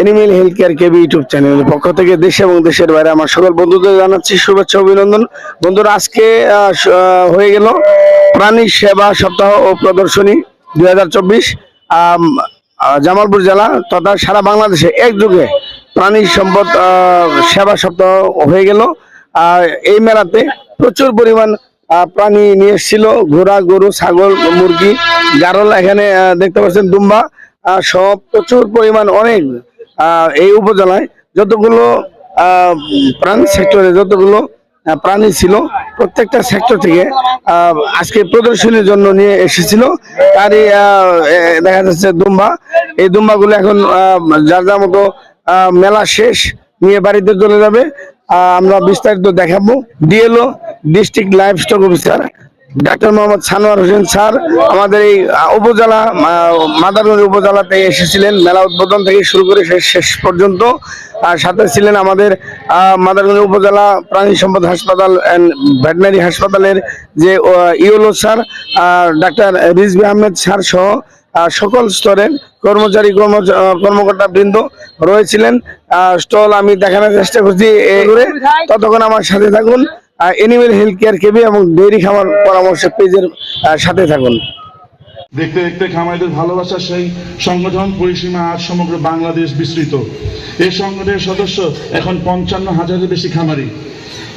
Animal health care KB YouTube চ্যানেলের পক্ষ থেকে দেশে এবং দেশের বাইরে আমার সকল বন্ধুদের জানাচ্ছি শুভেচ্ছা অভিনন্দন। বন্ধুরা, আজকে হয়ে গেল প্রাণী সেবা সপ্তাহ ও প্রদর্শনী দুই হাজার চব্বিশ। জামালপুর জেলা তথা সারা বাংলাদেশে একযোগে প্রাণী সম্পদ সেবা সপ্তাহ হয়ে গেল। এই মেলাতে প্রচুর পরিমাণ প্রাণী নিয়ে এসেছিল। ঘোড়া, গরু, ছাগল, মুরগি, গারল, এখানে দেখতে পাচ্ছেন দুম্বা। সব প্রচুর পরিমাণ অনেক এই উপজেলায় যতগুলো প্রাণ সেক্টরে যতগুলো প্রাণী ছিল, প্রত্যেকটা সেক্টর থেকে আজকে প্রদর্শনীর জন্য নিয়ে এসেছিল। তারই দেখা যাচ্ছে দুম্বা। এই দুম্বাগুলো এখন যার যার মতো মেলা শেষ, নিয়ে বাড়িতে চলে যাবে। আমরা বিস্তারিত দেখাবো। DLO, district livestock officer doctor Mohammad Sanowar Hossain sir আমাদের এই উপজেলা মাদারগঞ্জ উপজেলাতে এসেছিলেন। মেলা উদ্বোধন থেকে শুরু করে শেষ শেষ পর্যন্ত। আর সাথে ছিলেন আমাদের মাদারগঞ্জ উপজেলা প্রাণী সম্পদ হাসপাতাল অ্যান্ড ভেটেনারি হাসপাতালের যে yellow sir doctor Rizvi Ahmed sir সহ সকল স্তরের কর্মচারী কর্ম কর্মকর্তা বৃন্দ রয়েছিলেন। স্টল আমি দেখানোর চেষ্টা করছি ততক্ষণ আমার সাথে থাকুন। এনিমেল হেলথ কেয়ার কেবি এবং ডেইরি খামার পরামর্শ পেজের সাথে থাকুন। দেখতে দেখতে খামারিদের ভালোবাসার সেই সংগঠন পরিসীমা আজ সমগ্র বাংলাদেশ বিস্তৃত। এই সংগঠনের সদস্য এখন পঞ্চান্ন হাজারের বেশি খামারি।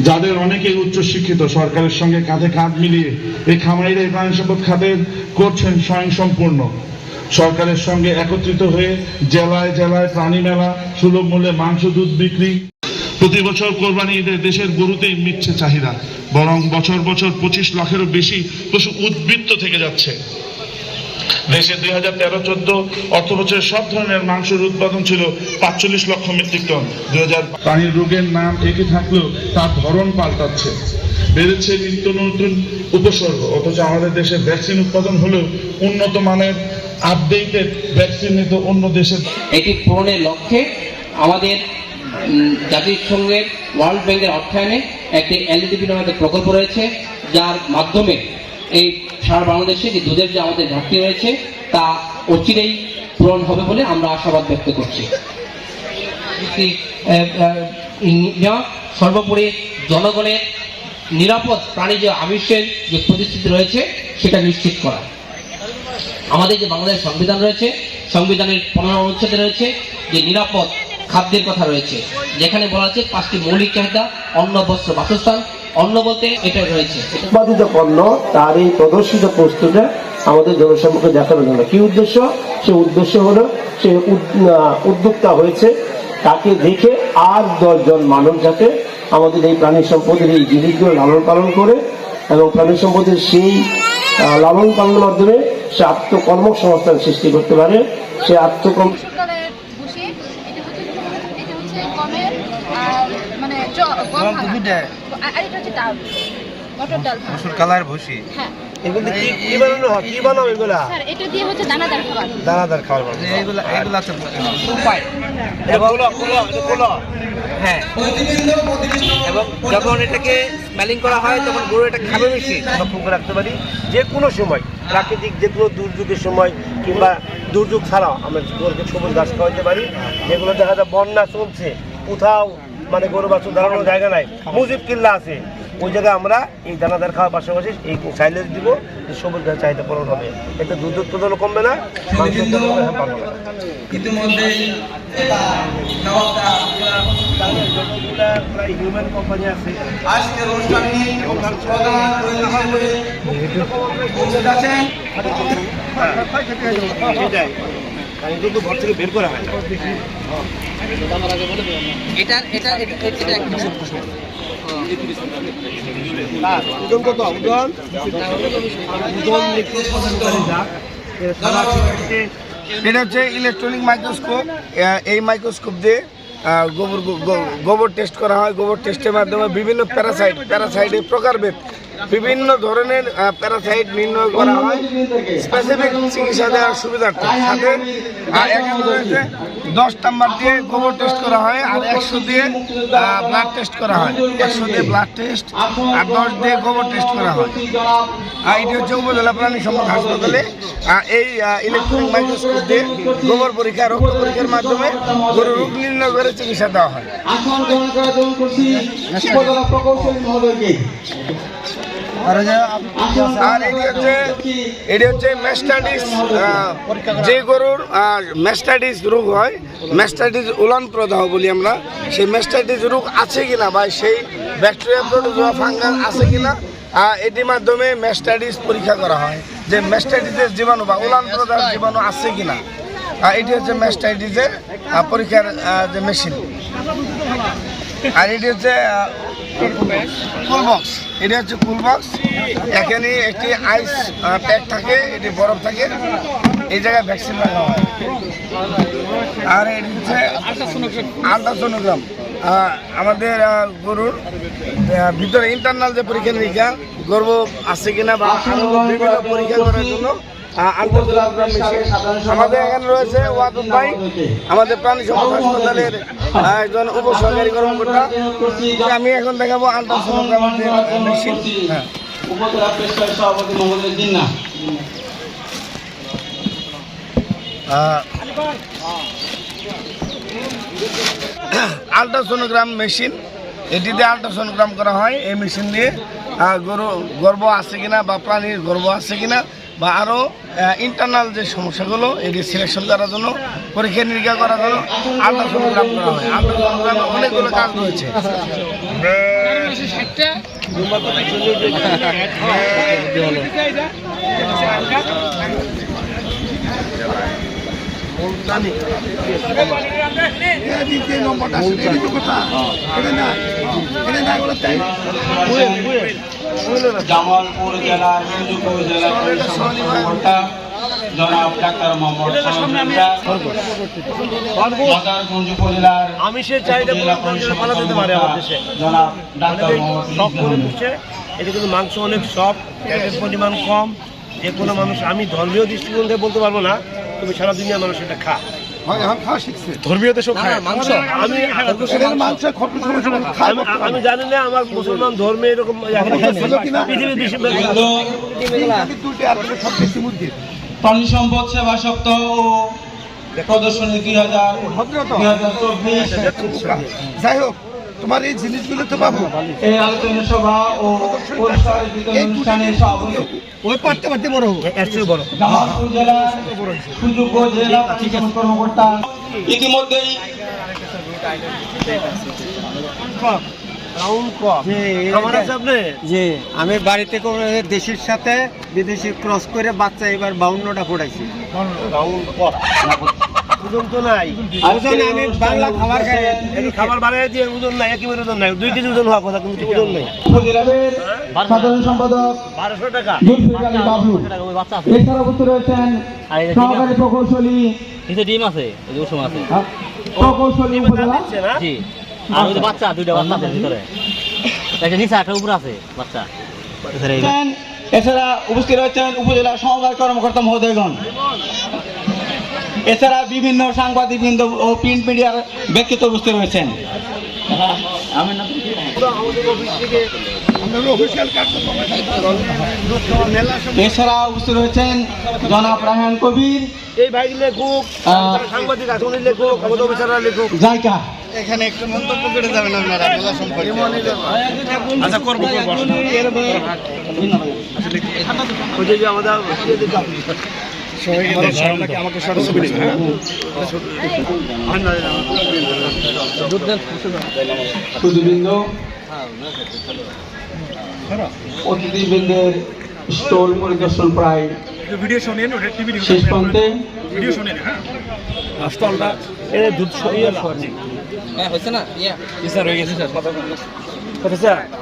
যাদের অনেকেই উচ্চ শিক্ষিত সরকারের সঙ্গে কাঁধে কাঁধ মিলিয়ে এই খামারিরা এই প্রাণী সম্পদ খাতে করছেন স্বয়ংসম্পূর্ণ। সরকারের সঙ্গে একত্রিত হয়ে জেলায় জেলায় প্রাণী মেলা, সুলভ মূল্যে মাংস, দুধ বিক্রি প্রতি বছর কোরবানি ঈদে দেশের গরুতেই মিটছে চাহিদা। বরং বছর বছর পঁচিশ লাখেরও বেশি পশু উদ্বৃত্ত থেকে যাচ্ছে। দেশে দুই হাজার তেরো চোদ্দ অর্থ বছরে সব ধরনের মাংসের উৎপাদন ছিল পাঁচচল্লিশ লক্ষ মেট্রিক টন। দুই হাজার প্রাণীর রোগের নাম একই থাকলেও তার ধরন পাল্টাচ্ছে। বেড়েছে নিত্য নতুন উপসর্গ। অথচ আমাদের দেশে ভ্যাকসিন উৎপাদন হলেও উন্নত মানের আপডেটেড ভ্যাকসিন নিত অন্য দেশের এটি পূরণের লক্ষ্যে আমাদের জাতিসংঘের ওয়ার্ল্ড ব্যাংকের অর্থায়নে একটি এলইডি নামে একটা প্রকল্প রয়েছে, যার মাধ্যমে এই সারা বাংলাদেশে যে দুধের যে আমাদের ঘাটতি রয়েছে, তা অচিরেই পূরণ হবে বলে আমরা আশাবাদ ব্যক্ত করছি। সর্বোপরি জনগণের নিরাপদ প্রাণী যে আবিষ্যের যে প্রতিশ্রুতি রয়েছে, সেটা নিশ্চিত করা। আমাদের যে বাংলাদেশ সংবিধান রয়েছে, সংবিধানের পনেরো অনুচ্ছেদে রয়েছে যে নিরাপদ খাদ্যের কথা রয়েছে। যেখানে বলা আছে পাঁচটি মৌলিক চাহিদা, অন্ন, বস্ত্র, বাসস্থান। অন্ন বলতে এটা রয়েছে। উৎপাদিত পণ্য তার এই প্রদর্শিত বস্তুটা আমাদের জনসম্মুখে দেখানোর জন্য কি উদ্দেশ্য? সে উদ্দেশ্য হলো, সে উদ- উদ্যোক্তা হয়েছে। তাকে দেখে আর দশজন মানুষ যাতে আমাদের এই প্রাণী সম্পদের এই জিনিসগুলো লালন পালন করে এবং প্রাণী সম্পদের সেই লালন পালনের মাধ্যমে সে আত্মকর্মসংস্থান সৃষ্টি করতে পারে। সে আত্মকর্ম এটা হচ্ছে গমের মানে গম আর আর এটা হচ্ছে ডাল। মটর ডাল মসুর কালার ভুসি। হ্যাঁ। এগুলো কি কি বানানো হয়? কি বানাও এগুলা? স্যার এটা দিয়ে হচ্ছে দানাদার খাবার। দানাদার খাবার এইগুলা এইগুলা আছে উপায়। হ্যাঁ। এবং যখন এটাকে স্মেলিং করা হয় তখন গরু এটা খাবে বেশি। করে রাখতে পারি। যে কোনো সময়। প্রাকৃতিক যেগুলো দুর্যোগের সময় কিংবা দুর্যোগ ছাড়াও আমরা গরুকে সবুজ গাছ খাওয়াতে পারি, যেগুলো দেখা যায় বন্যা চলছে, কোথাও মানে গরু বাছুর দাঁড়ানোর জায়গা নাই। মুজিব কিল্লা আছে। ওই জায়গায় আমরা এই দানাদার খাওয়ার পাশাপাশি এই সাইলেজ দিব যে সবুজ ঘাস চাহিদা পূরণ হবে এতে দুধ উৎপাদনও কমবে না হ্যাঁ হিউম্যান কোম্পানি আছে আজকের অনুষ্ঠানে প্রধান অতিথি হিসেবে উপস্থিত আছেন সেটাই কারণ কিন্তু ঘর থেকে বের করা হয় এটা এটা এটা এটা একদম এটা হচ্ছে ইলেকট্রনিক মাইক্রোস্কোপ এই মাইক্রোস্কোপ দিয়ে গোবর গোবর টেস্ট করা হয়। গোবর টেস্টের মাধ্যমে বিভিন্ন প্যারাসাইট প্যারাসাইটের প্রকারভেদ বিভিন্ন ধরনের প্যারাসাইট নির্ণয় করা হয়। স্পেসিফিক চিকিৎসা দেওয়ার সুবিধার্থে সাথে এখানে রয়েছে দশ নাম্বার দিয়ে গোবর টেস্ট করা হয় আর একশো দিয়ে ব্লাড টেস্ট করা হয়। একশো দিয়ে ব্লাড টেস্ট আর দশ দিয়ে গোবর টেস্ট করা হয়। আর এটি হচ্ছে উপজেলা প্রাণী সম্পদ হাসপাতালে এই ইলেকট্রনিক মাইক্রোস্কোপ দিয়ে গোবর পরীক্ষা, রক্ত পরীক্ষার মাধ্যমে গরুর রোগ নির্ণয় করে চিকিৎসা দেওয়া হয়। আসন গ্রহণ করছি প্রকৌশলী মহোদয়কে। আর এটি হচ্ছে এটি হচ্ছে ম্যাস্টাইটিস যে গরুর ম্যাস্টাইটিস রোগ হয় ম্যাস্টাইটিস উলান প্রদাহ বলি আমরা। সেই ম্যাস্টাইটিস রোগ আছে কিনা বা সেই ব্যাকটেরিয়া প্রোটোজোয়া ফাঙ্গাস আছে কিনা এটির মাধ্যমে ম্যাস্টাইটিস পরীক্ষা করা হয় যে ম্যাস্টাইটিসের জীবাণু বা উলান প্রদাহ জীবাণু আছে কিনা। এটি হচ্ছে ম্যাস্টাইটিসের আহ, পরীক্ষার যে মেশিন। আর এটি হচ্ছে কুল এটি হচ্ছে কুল এখানে একটি আইস প্যাক থাকে এটি বরফ থাকে। এই জায়গায় ভ্যাকসিন রাখা হয়। আর এটি হচ্ছে আলট্রাসোনোগ্রাম। আমাদের গরুর ভিতরে ইন্টারনাল যে পরীক্ষা নিরীক্ষা গর্ব আছে কিনা বা পরীক্ষা করার জন্য আমাদের এখানে রয়েছে ওয়াদুদ ভাই আমাদের প্রাণী সম্পদ হাসপাতালের আহ, একজন উপসহকারী কর্মকর্তা আমি এখন দেখাবো আলট্রাসোনোগ্রাম মেশিন হ্যাঁ। আলট্রাসোনোগ্রাম মেশিন এটিতে আলট্রাসোনোগ্রাম করা হয় এই মেশিন দিয়ে গরু গর্ব আছে কিনা বা প্রাণীর গর্ব আছে কিনা বা আরও ইন্টারনাল যে সমস্যাগুলো এটি সিলেকশন করার জন্য পরীক্ষা নিরীক্ষা করার জন্য আলট্রাসোনোগ্রাম করা হয় আলট্রাসোনোগ্রামে অনেকগুলো কাজ রয়েছে জামালপুর জেলার হিন্দুপুর জেলা পরিষদ জনাব ডাক্তার মোহাম্মদ মাদারগঞ্জ উপজেলার আমি সে চাহিদা উপজেলা পূরণ করলে পরিষদ ভালো দিতে পারে আমার দেশে। জনাব ডাক্তার মোহাম্মদ এটা কিন্তু মাংস অনেক সব এর পরিমাণ কম। যে কোনো মানুষ আমি ধর্মীয় দৃষ্টিকোণ থেকে বলতে পারব না তবে সারা দুনিয়ার মানুষ এটা খা। ধর্মীয় দেশও খায়। মাংস। আমি মাংস আমি জানি না আমার মুসলমান ধর্মে এরকম বেশিরভাগ প্রাণী সম্পদ সেবা সপ্তাহ ও প্রদর্শনী দুই হাজার দুই হাজার চব্বিশ। যাই হোক তোমার এই জিনিসগুলো তো পাবো এই আলোচনা সভা ও পুরস্কার বিতরণ ওই পারতে পারতে বড় হোক এর চেয়ে বড়। জামালপুর জেলার সুযোগ্য জেলা প্রশাসন কর্মকর্তা। ইতিমধ্যেই আমি বাড়িতে করে দেশের সাথে বিদেশি ক্রস করে বাচ্চা এবার বাউন্নটা ফোটাইছি ওজন তো নাই। ওজন আমি বাংলা খাবার খাই। এই খাবার বানিয়ে দিয়ে ওজন নাই একেবারে ওজন নাই। দুই কেজি ওজন হওয়া কথা কিন্তু ওজন নেই। উপজেলার সাধারণ সম্পাদক বারোশো টাকা। জুলফিকার আলী বাবলু। এছাড়া উপস্থিত রয়েছেন সহকারী প্রকৌশলী। কিন্তু ডিম আছে ওই যে আছে। প্রকৌশলী উপজেলা। দিচ্ছে জি। আর ওই বাচ্চা দুইটা বাচ্চা আছে ভিতরে। একটা নিচে একটা উপরে আছে বাচ্চা। এছাড়া উপস্থিত রয়েছেন উপজেলা সমবায় কর্মকর্তা মহোদয়গণ। এছাড়া বিভিন্ন সাংবাদিক বৃন্দ ও প্রিন্ট মিডিয়ার ব্যক্তিত্ব উপস্থিত রয়েছেন। এছাড়া উপস্থিত রয়েছেন জনাব রায়হান কবির এই ভাই লেখুক সাংবাদিক আছে উনি লেখুক আমাদের অফিসাররা লেখুক। জায়গা এখানে একটু মন্তব্য করে যাবেন আপনারা মেলা সম্পর্কে। আচ্ছা করব করব। ওই আমাদের আমাকে সরাসরি নেই, হ্যাঁ? সুদীবৃন্দ অতিথিবৃন্দের স্টল পরিদর্শন প্রায় ভিডিও শোনেন ওটা টিভি শেষ প্রান্তে। ভিডিও শোনেন হ্যাঁ। স্টলটা এর দুধ ইয়ে হ্যাঁ হয়েছে না? ইয়া। স্যার হ্যাঁ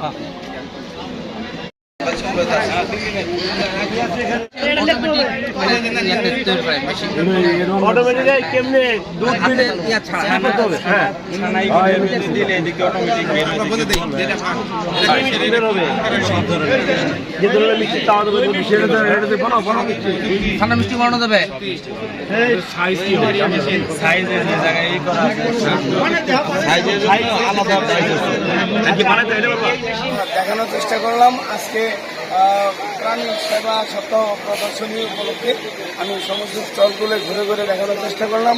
বের হবে যে ধরনের মিষ্টি তাওয়া দেবে দুধ সেটা তো এটা তো বানাও বানাও মিষ্টি ঠান্ডা মিষ্টি দেখানোর চেষ্টা করলাম। আজকে প্রাণী সেবা সপ্তাহ প্রদর্শনী উপলক্ষে আমি সমস্ত স্টলগুলো ঘুরে ঘুরে দেখানোর চেষ্টা করলাম।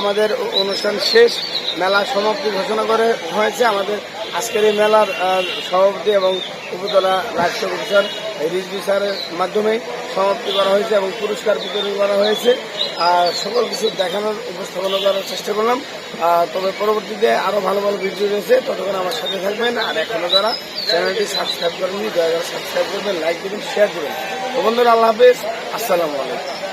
আমাদের অনুষ্ঠান শেষ, মেলা সমাপ্তি ঘোষণা করে হয়েছে। আমাদের আজকের এই মেলার সভাপতি এবং উপজেলা রাষ্ট্র অফিসার রিজবি স্যারের মাধ্যমে সমাপ্তি করা হয়েছে এবং পুরস্কার বিতরণ করা হয়েছে। আর সকল কিছু দেখানোর, উপস্থাপনা করার চেষ্টা করলাম। তবে পরবর্তীতে আরও ভালো ভালো ভিডিও রয়েছে, ততক্ষণ আমার সাথে থাকবেন। আর এখনও যারা চ্যানেলটি সাবস্ক্রাইব করেননি, দয়া করে সাবস্ক্রাইব করবেন, লাইক দেবেন শেয়ার করবেন। বন্ধুরা, আল্লাহ হাফেজ। আসসালামু আলাইকুম।